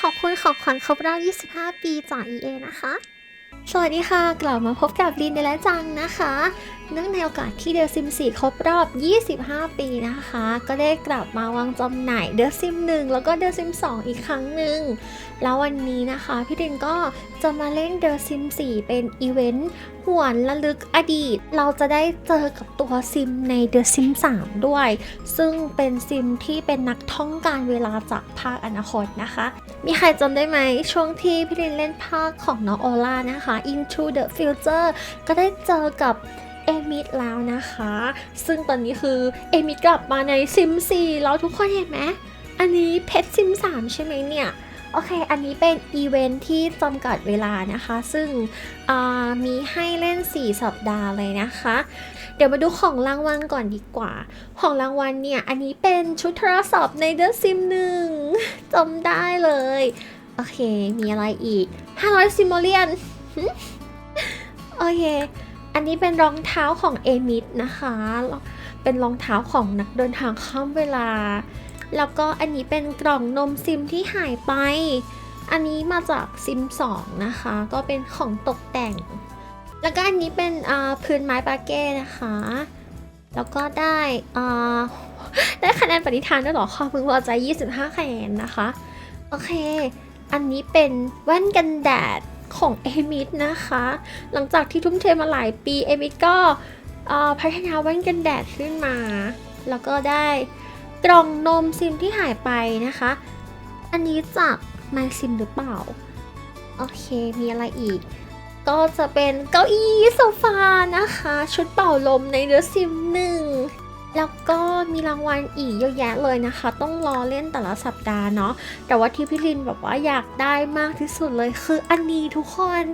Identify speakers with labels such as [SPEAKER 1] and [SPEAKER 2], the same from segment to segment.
[SPEAKER 1] ขอบคุณของขวัญครบรอบ 25 ปีจาก EA นะคะ สวัสดีค่ะ กลับมาพบกับลินเดและจังนะคะ เนื่องในโอกาสที่เด e s ซิม4ครบรอบ 25 ปีนะคะ ก็ได้กลับมาวางจำหน่ายเด e s ซิม1แล้วก็เด e s ซิม2อีกครั้งหนึ่ง แล้ววันนี้นะคะ พี่ลินก็จะมาเล่นเด e s ซิม4เป็นอีเวนต์หวนระลึกอดีต เราจะได้เจอกับตัวซิมในเด e s ซิม3ด้วย ซึ่งเป็นซิมที่เป็นนักท่องการเวลาจากภาคอนาคตนะคะ มีใครจำได้ไหม ช่วงที่พี่ลินเล่นภาคของน้องโอล่านะคะ Into the Future ก็ได้เจอกับ อมิดแล้วนะคะ ซึ่งตอนนี้คือเอมิดกลับมาในซิม4แล้วทุกคนเห็นไหมอันนี้เพชรซิม3ใช่ไหมเนี่ยโอเค อันนี้เป็นอีเวนท์ที่จำกัดเวลานะคะ ซึ่งมีให้เล่น 4 สัปดาห์เลยนะคะ เดี๋ยวมาดูของรางวัลก่อนดีกว่า ของรางวัลเนี่ย อันนี้เป็นชุดโทรศัพท์ใน The Sim 1จำได้เลย โอเค มีอะไรอีก 500 ซิมโมเลียน โอเค อันนี้เป็นรองเท้าของเอมิดนะคะ เป็นรองเท้าของนักเดินทางข้ามเวลา แล้วก็อันนี้เป็นกล่องนมซิมที่หายไป อันนี้มาจากซิม2นะคะ ก็เป็นของตกแต่ง แล้วก็อันนี้เป็นพื้นไม้ปาเก้นะคะ แล้วก็ได้ได้คะแนนปณิธานด้วยหรอความพึงพอใจ 25คะแนนนะคะ โอเค อันนี้เป็นแว่นกันแดด ของเอมิดนะคะ หลังจากที่ทุ่มเทมาหลายปีเอมิดก็พัฒนาแว่นกันแดดขึ้นมา แล้วก็ได้กล่องนมซิมที่หายไปนะคะ อันนี้จากไมซิมหรือเปล่า โอเคมีอะไรอีก ก็จะเป็นเก้าอี้โซฟานะคะ ชุดเป่าลมในเดอะซิมหนึ่ง แล้วก็มีรางวัลอีกเยอะแยะเลยนะคะ ต้องรอเล่นแต่ละสัปดาห์เนาะแต่ว่าที่พี่ลินแบบว่าอยากได้มากที่สุดเลยคืออันนี้ทุกคน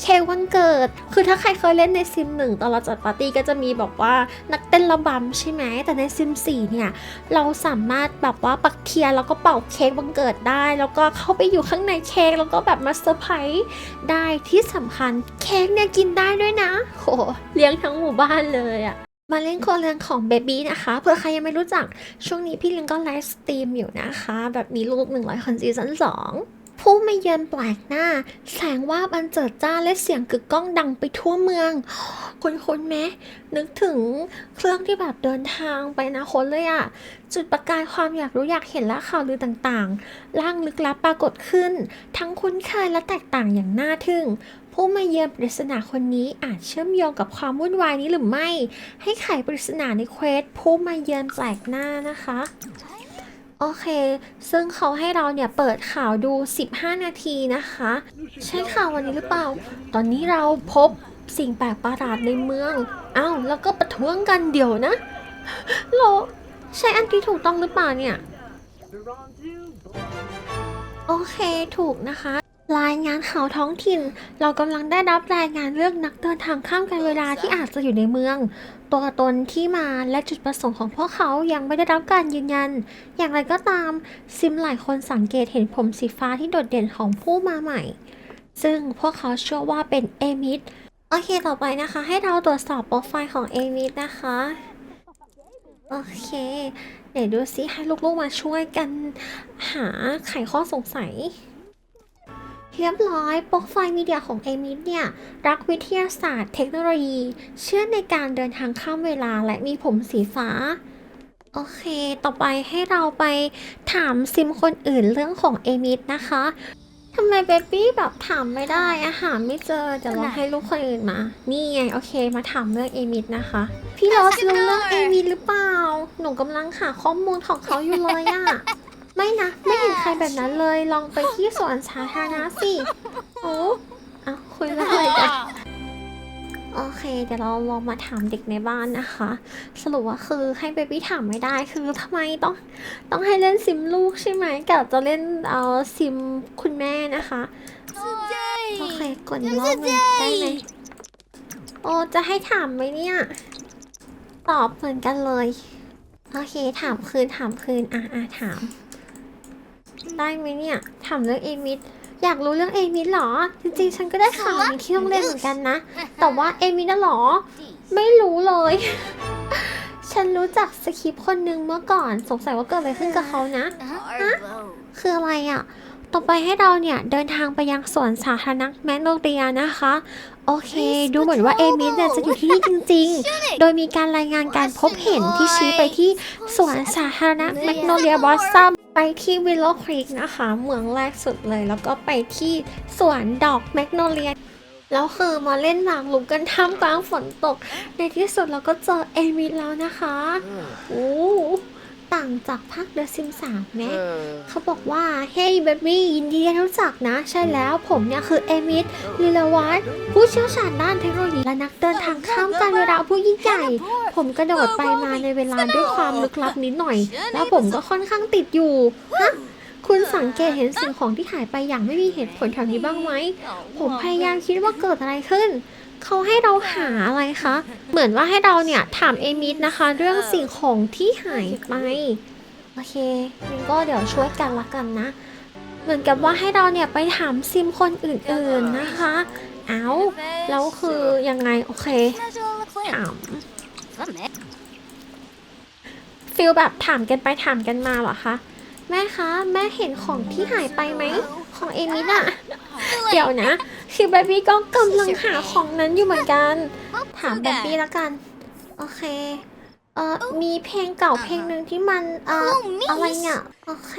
[SPEAKER 1] เค้กวันเกิด คือถ้าใครเคยเล่นในซิมหนึ่งตอนเราจัดปาร์ตี้ก็จะมีแบบว่านักเต้นระบำใช่ไหมแต่ในซิมสี่เนี่ยเราสามารถแบบว่าปักเทียนแล้วก็เป่าเค้กวันเกิดได้ แล้วก็เข้าไปอยู่ข้างในเค้กแล้วก็แบบมาเซอร์ไพรส์ได้ที่สำคัญเค้กเนี่ยกินได้ด้วยนะโหเลี้ยงทั้งหมู่บ้านเลยอะ มาเล่นโคเรียนของเบบี้นะคะเผื่อใครยังไม่รู้จักช่วงนี้พี่ลินก็ไลฟ์สตรีมอยู่นะคะ แบบมีลูก 100 คนซีซั่น2ผู้มาเยือนแปลกหน้า แสงว่าบันเจิดจ้าและเสียงกึกก้องดังไปทั่วเมืองคุณคุณไหมนึกถึงเครื่องที่แบบเดินทางไปนาคตเลยอะจุดประกายความอยากรู้อยากเห็นและข่าวลือต่างๆ ร่างลึกลับปรากฏขึ้น ทั้งคุ้นเคยและแตกต่างอย่างน่าทึ่ง ผู้มาเยือนปริศนาคนนี้อาจเชื่อมโยงกับความวุ่นวายนี้หรือไม่ ให้ไขปริศนาในเควสผู้มาเยือนแปลกหน้านะคะ โอเค ซึ่งเขาให้เราเนี่ยเปิดข่าวดู 15 นาทีนะคะ ใช่ข่าววันนี้หรือเปล่า ตอนนี้เราพบสิ่งแปลกประหลาดในเมือง อ้าว แล้วก็ประท้วงกันเดี๋ยวนะโลใช่อันที่ถูกต้องหรือเปล่าเนี่ย โอเค ถูกนะคะ รายงานข่าวท้องถิ่น เรากำลังได้รับรายงานเรื่องนักเดินทางข้ามการเวลาที่อาจจะอยู่ในเมือง ตัวตนที่มาและจุดประสงค์ของพวกเขายังไม่ได้รับการยืนยัน อย่างไรก็ตาม ซิมหลายคนสังเกตเห็นผมสีฟ้าที่โดดเด่นของผู้มาใหม่ ซึ่งพวกเขาเชื่อว่าเป็นเอมิดโอเคต่อไปนะคะ ให้เราตรวจสอบโปรไฟล์ของเอมิดนะคะ โอเคเดี๋ยวดูซิให้ลูกๆมาช่วยกันหาไขข้อสงสัย เรียบร้อยโปรไฟล์มีเดียของเอมิดเนี่ย รักวิทยาศาสตร์เทคโนโลยี เชื่อในการเดินทางข้ามเวลาและมีผมสีฟ้า โอเค ต่อไปให้เราไปถามซิมคนอื่นเรื่องของเอมิดนะคะทำไมเบบี้แบบถามไม่ได้อาหารไม่เจอเดี๋ยวเราให้ลูกคนอื่นมา นี่ไงโอเคมาถามเรื่องเอมิดนะคะ พี่ลอสรู้เรื่องเอมิดหรือเปล่า หนูกำลังหาข้อมูลของเขาอยู่เลยอะ ไม่นะ ไม่เห็นใครแบบนั้นเลย ลองไปที่สวนสาธารณะสิ โอ้อะคุยเรื่องอะไรกันโอเค เดี๋ยวเราลองมาถามเด็กในบ้านนะคะ สรุปว่าคือให้เบบี้ถามไม่ได้คือทำไมต้องต้องให้เล่นซิมลูกใช่ไหมกับจะเล่นเอ่อซิมคุณแม่นะคะโอเคกดอีกรอบหนึงได้ไหมโอ้จะให้ถามไหมเนี่ย ตอบเหมือนกันเลย โอเคถามคืนถามคืนอะอะถาม ได้ไหมเนี่ยถามเรื่องเอมิดอยากรู้เรื่องเอมิดเหรอ จริงๆ ฉันก็ได้ข่าวนี้ที่โรงเรียนเหมือนกันนะ แต่ว่าเอมิดน่ะเหรอ ไม่รู้เลย ฉันรู้จักสคริปต์คนนึงเมื่อก่อน สงสัยว่าเกิดอะไรขึ้นกับเขานะคืออะไรอะ่ะ ต่อไปให้เราเนี่ยเดินทางไปยังสวนสาธารณะแมกโนเลียนะคะ โอเค ดูเหมือนว่าเอมิสเนี่ยจะอยู่ที่นี่จริง ๆ โดยมีการรายงานการพบเห็นที่ชี้ไปที่สวนสาธารณะแมกโนเลียบอสซัมไปที่วิลโลครีกนะคะ เมืองแรกสุดเลย แล้วก็ไปที่สวนดอกแมกโนเลียแล้วคือมาเล่นหมากรุกกันท่ามกลางฝนตก ในที่สุดเราก็เจอเอมิสแล้วนะคะโอ้ ต่างจากภาคเดอะซิมสามแมเขาบอกว่า เฮ้ยเบบี้ยินดีที่รู้จักนะ ใช่แล้วผมเนี่ยคือเอมิสลิลวัตผู้เชี่ยวชาญด้านเทคโนโลยีและนักเดินทางข้ามการเวลาผู้ยิ่งใหญ่ ผมกระโดดไปมาในเวลาด้วยความลึกลับนิดหน่อย แล้วผมก็ค่อนข้างติดอยู่ฮะคุณสังเกตเห็นสิ่งของที่หายไปอย่างไม่มีเหตุผลแถวนี้บ้างไหม ผมพยายามคิดว่าเกิดอะไรขึ้น เขาให้เราหาอะไรคะ เหมือนว่าให้เราเนี่ยถามเอมิสนะคะ เรื่องสิ่งของที่หายไป โอเคงั้นก็เดี๋ยวช่วยกันละกันนะ เหมือนกับว่าให้เราเนี่ยไปถามซิมคนอื่นๆนะคะ เอาแล้วคือยังไง โอเคถามฟิลแบบถามกันไปถามกันมาเหรอคะ แม่คะ แม่เห็นของที่หายไปไหม ของเอมิสอะ เดี๋ยวนะ คือเบบี้ก็กำลังหาของนั้นอยู่เหมือนกัน ถามเบบี้ละกัน โอเค เออมีเพลงเก่าเพลงหนึ่งที่มัน เอ่ออะไรเนี่ย โอเค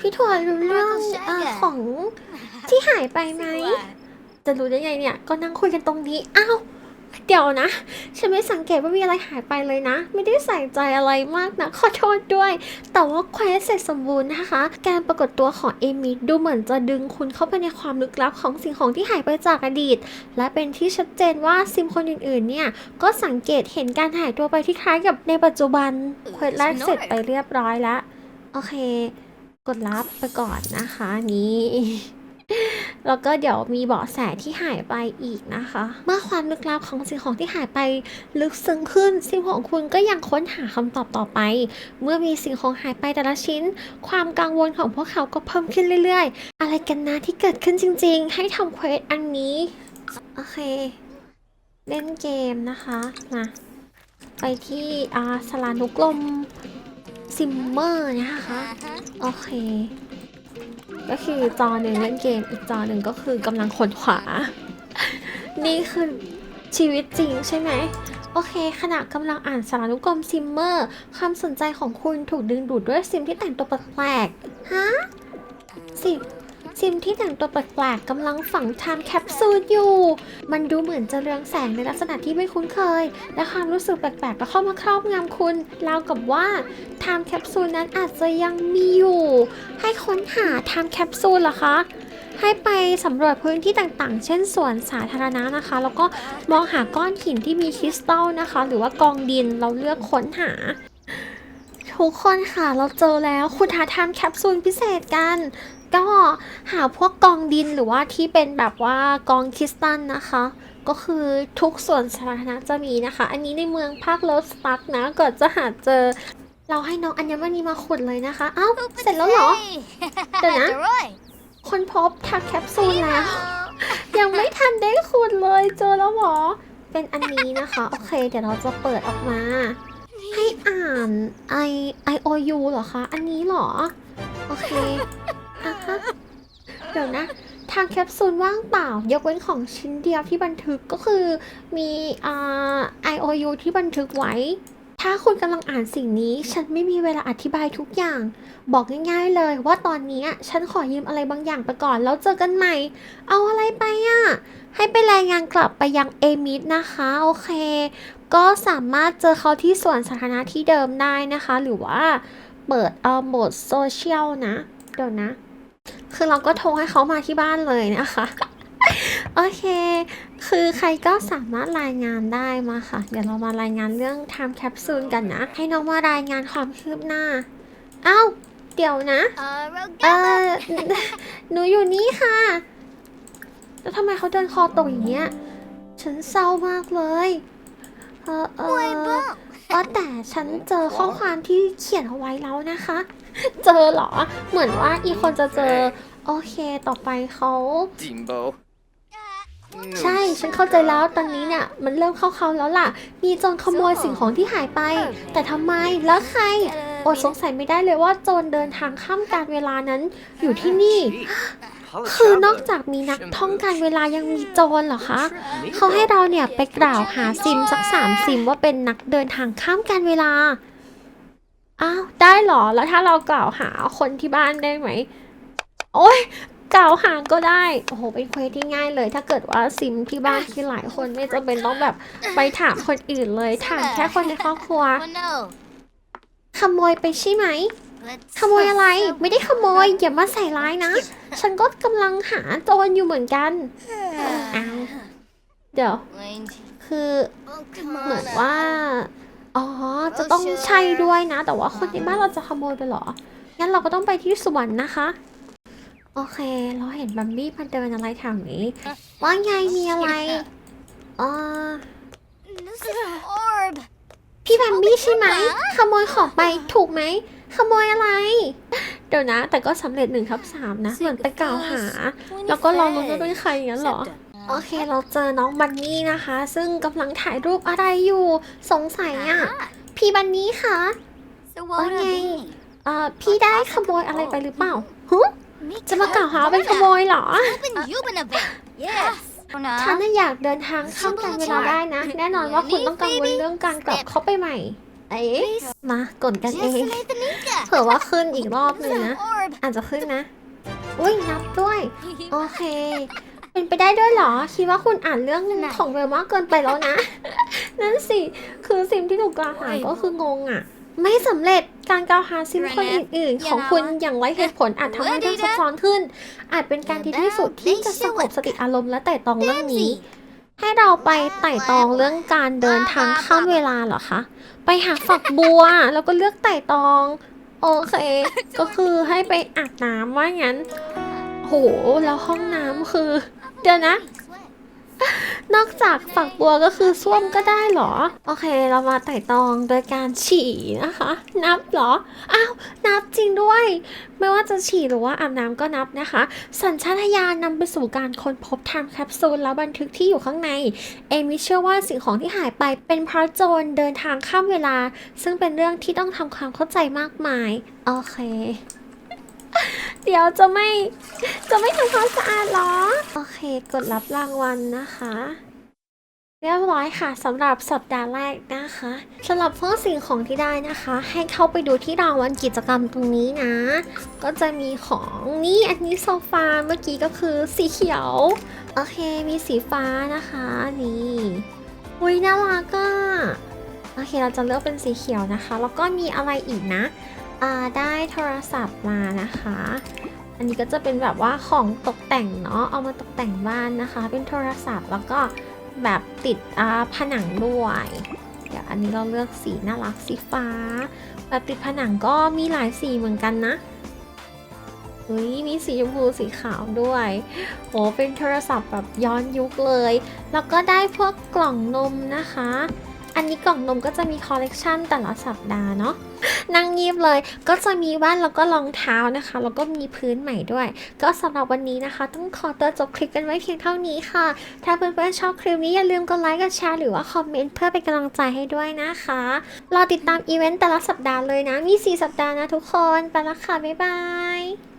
[SPEAKER 1] พี่ถั่วรู้เรื่องเออของที่หายไปไหม จะรู้ได้ไงเนี่ย ก็นั่งคุยกันตรงนี้ อ้าว เดี๋ยวนะ ฉันไม่สังเกตว่ามีอะไรหายไปเลยนะ ไม่ได้ใส่ใจอะไรมากนะ ขอโทษด้วย แต่ว่าเควสเสร็จสมบูรณ์นะคะ การปรากฏตัวของเอมิดูเหมือนจะดึงคุณเข้าไปในความลึกลับของสิ่งของที่หายไปจากอดีต และเป็นที่ชัดเจนว่าซิมคนอื่นๆ เนี่ย ก็สังเกตเห็นการหายตัวไปที่คล้ายกับในปัจจุบัน เควสแรกเสร็จไปเรียบร้อยแล้ว โอเค กดรับไปก่อนนะคะนี้ แล้วก็เดี๋ยวมีเบาะแสที่หายไปอีกนะคะ เมื่อความลึกลับของสิ่งของที่หายไปลึกซึ้งขึ้น สิ่งของคุณก็ยังค้นหาคำตอบต่อไป เมื่อมีสิ่งของหายไปแต่ละชิ้น ความกังวลของพวกเขาก็เพิ่มขึ้นเรื่อย ๆ อะไรกันนะที่เกิดขึ้นจริง ๆ ให้ทำเควสอันนี้ โอเค เล่นเกมนะคะมาไปที่อาสลานุกลมซิมเมอร์นะคะ โอเค ก็คือจอหนึ่งเล่นเกมอีกจอหนึ่งก็คือกำลังขนขวา นี่คือชีวิตจริงใช่ไหมโอเคขณะกำลังอ่านสารานุกรมซิมเมอร์ความสนใจของคุณถูกดึงดูดด้วยซิมที่แต่งตัวแปลกๆฮะสิ ซิมที่แต่งตัวแปลกๆกำลังฝังไทม์แคปซูลอยู่ มันดูเหมือนจะเรืองแสงในลักษณะที่ไม่คุ้นเคย และความรู้สึกแปลกๆก็เข้ามาครอบงำคุณราวกับว่าไทม์แคปซูลนั้นอาจจะยังมีอยู่ ให้ค้นหาไทม์แคปซูลเหรอคะให้ไปสำรวจพื้นที่ต่างๆ เช่นสวนสาธารณะนะคะ แล้วก็มองหาก้อนหินที่มีคริสตัลนะคะ หรือว่ากองดินเราเลือกค้นหา ทุกคนค่ะเราเจอแล้วคุณหาทม์แคปซูลพิเศษกัน ก็หาพวกกองดินหรือว่าที่เป็นแบบว่ากองคริสตัลนะคะ ก็คือทุกส่วนสาธารณะจะมีนะคะ อันนี้ในเมืองภาคโรสตักนะก่อนจะหาเจอ เราให้น้องอัญมณีมาขุดเลยนะคะ เอ้าเสร็จแล้วเหรอ เดี๋ยวนะ คนพบทักแคปซูลแล้ว ยังไม่ทันได้ขุดเลยเจอแล้วหรอ เป็นอันนี้นะคะ โอเค เดี๋ยวเราจะเปิดออกมา ให้อ่าน I I O U เหรอคะ อันนี้เหรอ โอเคอะฮะเดี๋ยวนะ ทางแคปซูลว่างเปล่า ยกเว้นของชิ้นเดียวที่บันทึกก็คือมีอ่า I O U ที่บันทึกไว้ ถ้าคุณกำลังอ่านสิ่งนี้ ฉันไม่มีเวลาอธิบายทุกอย่าง บอกง่ายๆเลยว่าตอนนี้ฉันขอยืมอะไรบางอย่างไปก่อนแล้วเจอกันใหม่ เอาอะไรไปอะ ให้ไปรายงานกลับไปยังเอมิดนะคะ โอเค ก็สามารถเจอเขาที่สวนสาธารณะที่เดิมได้นะคะ หรือว่าเปิดเอ่อโหมดโซเชียลนะ เดี๋ยวนะ คือเราก็โทรให้เขามาที่บ้านเลยนะคะ โอเค คือใครก็สามารถรายงานได้มาค่ะ เดี๋ยวเรามารายงานเรื่อง time capsule กันนะ ให้น้องมารายงานความคืบหน้า เอ้า เดี๋ยวนะ เออหนูอยู่นี่ค่ะ แล้วทำไมเขาเดินคอตกอย่างเงี้ย ฉันเศร้ามากเลย เออเออเออแต่ฉันเจอข้อความที่เขียนเอาไว้แล้วนะคะ เจอเหรอ เหมือนว่าอีกคนจะเจอ โอเค ต่อไปเขา
[SPEAKER 2] Jimbo.
[SPEAKER 1] ใช่ ฉันเข้าใจแล้ว ตอนนี้เนี่ย มันเริ่มเข้าเขาแล้วล่ะ มีโจรขโมยสิ่งของที่หายไป แต่ทำไม แล้วใคร อดสงสัยไม่ได้เลยว่าโจรเดินทางข้ามการเวลานั้นอยู่ที่นี่ คือนอกจากมีนักท่องการเวลายังมีโจรเหรอคะ เขาให้เราเนี่ยไปกล่าวหาซิมสักสามซิมว่าเป็นนักเดินทางข้ามการเวลา อ้าวได้เหรอ แล้วถ้าเรากล่าวหาคนที่บ้านได้ไหม โอ้ยกล่าวหาก็ได้ โอ้โห เป็นเควสที่ง่ายเลย ถ้าเกิดว่าซิมที่บ้านที่หลายคนไม่จำเป็นต้องแบบไปถามคนอื่นเลย ถามแค่คนในครอบครัว
[SPEAKER 2] Oh no.
[SPEAKER 1] ขโมยไปใช่ไหม
[SPEAKER 2] Let's
[SPEAKER 1] ขโมยอะไรไม่ได้ขโมยอย่ามาใส่ร้ายนะ ฉันก็กำลังหาโจรอยู่เหมือนกันอ้าวเดี๋ยว
[SPEAKER 2] Wayne.
[SPEAKER 1] คือ
[SPEAKER 2] Oh, come
[SPEAKER 1] เหมือน
[SPEAKER 2] on.
[SPEAKER 1] ว่าอ๋อจะต้องใช่ด้วยนะ แต่ว่าคนในบ้านเราจะขโมยไปเหรอ งั้นเราก็ต้องไปที่สวนนะคะ โอเค เราเห็นบัมบี้มันเดินอะไรแถวนี้ ว่าไงมีอะไรอ๋อ
[SPEAKER 2] This is an orb.
[SPEAKER 1] พี่แบมบี้ใช่ไหมขโมยของไปถูกไหม ขโมยอะไร เดี๋ยวนะ แต่ก็สำเร็จหนึ่งทับสามนะ เหมือนไปกล่าวหา แล้วก็รอลุ้นว่าเป็นใครอย่างนั้นเหรอ โอเคเราเจอน้องบันนี่นะคะ ซึ่งกำลังถ่ายรูปอะไรอยู่ สงสัยอะ
[SPEAKER 2] Ah,
[SPEAKER 1] พี่บันนี่คะ
[SPEAKER 2] so what
[SPEAKER 1] Okay.
[SPEAKER 2] okay.
[SPEAKER 1] เอ่อพี่ได้ขโมยอะไรไปหรือเปล่าฮึ
[SPEAKER 2] Me
[SPEAKER 1] จะมากล่าวหาเป็นขโมยเหรอ
[SPEAKER 2] Open you been a bit. Yes.
[SPEAKER 1] ฉันน่ะอยากเดินทางข้ามการเวลาได้นะ แน่นอนว่าคุณต้องกังวลเรื่องการกลับเข้าไปใหม่ เอ๊ะมากดกันเอง
[SPEAKER 2] Just Nathanika.
[SPEAKER 1] เผื่อว่าขึ้นอีกรอบห
[SPEAKER 2] This
[SPEAKER 1] นึ่ง
[SPEAKER 2] is
[SPEAKER 1] นะ
[SPEAKER 2] an orb.
[SPEAKER 1] อาจจะขึ้นนะ อุ้ยนับด้วย โอเค เป็นไปได้ด้วยเหรอ คิดว่าคุณอ่านเรื่องของเวลมากเกินไปแล้วนะ นั่นสิ คือซิมที่ถูกกล่าวหาก็คืองงอะ ไม่สำเร็จการกล่าวหาซิมคนอื่นๆ ของคุณอย่างไร้เหตุผลอาจทำให้เรื่องซับซ้อนขึ้น อาจเป็นการดีที่สุดที่จะสงบสติอารมณ์และไต่ตรองเรื่องนี้ ให้เราไปไต่ตองเรื่องการเดินทางข้ามเวลาเหรอคะ ไปหาฝักบัว แล้วก็เลือกไต่ตอง โอเค ก็คือให้ไปอาบน้ำว่างั้น โห แล้วห้องน้ำคือ เดี๋ยวนะ นอกจากฝักบัวก็คือส้วมก็ได้เหรอ โอเค เรามาไต่ตองโดยการฉี่นะคะ นับเหรอ อ้าว นับจริงด้วย ไม่ว่าจะฉี่หรือว่าอาบน้ำก็นับนะคะ สัญชาตญาณนำไปสู่การค้นพบทม์แคปซูลแล้วบันทึกที่อยู่ข้างใน เอมิเชื่อว่าสิ่งของที่หายไปเป็นเพราะโจรเดินทางข้ามเวลา ซึ่งเป็นเรื่องที่ต้องทำความเข้าใจมากมาย โอเค เดี๋ยวจะไม่จะไม่ทำความสะอาดหรอ โอเค กดรับรางวัลนะคะ เรียบร้อยค่ะสำหรับสัปดาห์แรกนะคะสำหรับพวกสิ่งของที่ได้นะคะ ให้เข้าไปดูที่รางวัลกิจกรรมตรงนี้นะ ก็จะมีของนี่อันนี้โซฟาเมื่อกี้ก็คือสีเขียว โอเคมีสีฟ้านะคะนี่อุ้ยน่ารักอะโอเคเราจะเลือกเป็นสีเขียวนะคะ แล้วก็มีอะไรอีกนะ ได้โทรศัพท์มานะคะ อันนี้ก็จะเป็นแบบว่าของตกแต่งเนาะ เอามาตกแต่งบ้านนะคะ เป็นโทรศัพท์แล้วก็แบบติดผนังด้วย เดี๋ยวอันนี้เราเลือกสีน่ารักสีฟ้า แบบติดผนังก็มีหลายสีเหมือนกันนะเฮ้ยมีสีชมพูสีขาวด้วยโหเป็นโทรศัพท์แบบย้อนยุคเลย แล้วก็ได้พวกกล่องนมนะคะ อันนี้กล่องนมก็จะมีคอลเลกชันแต่ละสัปดาห์เนาะ นั่งงีบเลย ก็จะมีบ้านแล้วก็รองเท้านะคะ แล้วก็มีพื้นใหม่ด้วย ก็สำหรับวันนี้นะคะ ต้องขอตัวจบคลิปกันไว้เพียงเท่านี้ค่ะ ถ้าเพื่อนๆชอบคลิปนี้อย่าลืมกดไลค์กดแชร์หรือว่าคอมเมนต์เพื่อเป็นกำลังใจให้ด้วยนะคะ รอติดตามอีเวนต์แต่ละสัปดาห์เลยนะ มี 4 สัปดาห์นะทุกคน ไปละค่ะ บ๊ายบาย